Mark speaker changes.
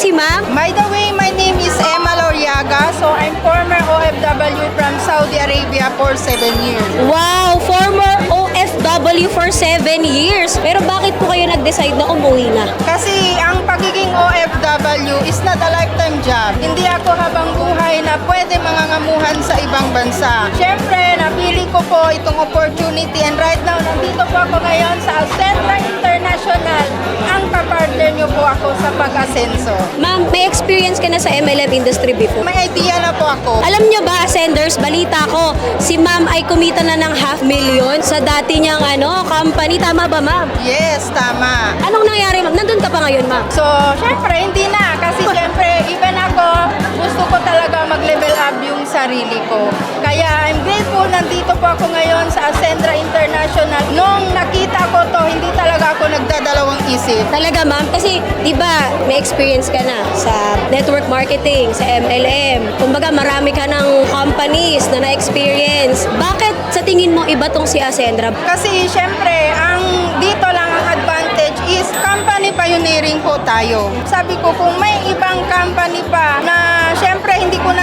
Speaker 1: si ma'am?
Speaker 2: By the way, my name is Emma Loriaga. So I'm former OFW from Saudi Arabia for 7 years.
Speaker 1: Wow, former OFW for 7 years. Pero bakit po kayo nag-decide na umuwi na?
Speaker 2: Kasi ang pagiging OFW is not a lifetime job. Hindi ako habang buhay na pwede mangangamuhan sa ibang bansa. Siyempre, napili ko po itong opportunity and right now, nandito po ako ngayon sa Centra po ako sa pag-asenso.
Speaker 1: Ma'am, may experience ka na sa MLM industry before.
Speaker 2: May idea na po ako.
Speaker 1: Alam nyo ba, senders, balita ko, si ma'am ay kumita na ng half million sa dati niyang ano, company. Tama ba, ma'am?
Speaker 2: Yes, tama.
Speaker 1: Anong nangyari, ma'am? Nandun ka pa ngayon, ma'am?
Speaker 2: So, syempre, hindi na. Kasi syempre, even ako, gusto ko talaga mag-level up yung sarili ko. Kaya I'm grateful nandito po ako ngayon isip.
Speaker 1: Talaga, ma'am? Kasi, di ba, may experience ka na sa network marketing, sa MLM. Kumbaga, marami ka ng companies na na-experience. Bakit sa tingin mo iba tong si Ascendra?
Speaker 2: Kasi syempre, ang dito lang ang advantage is company pioneering po tayo. Sabi ko, kung may ibang company pa na syempre hindi ko na.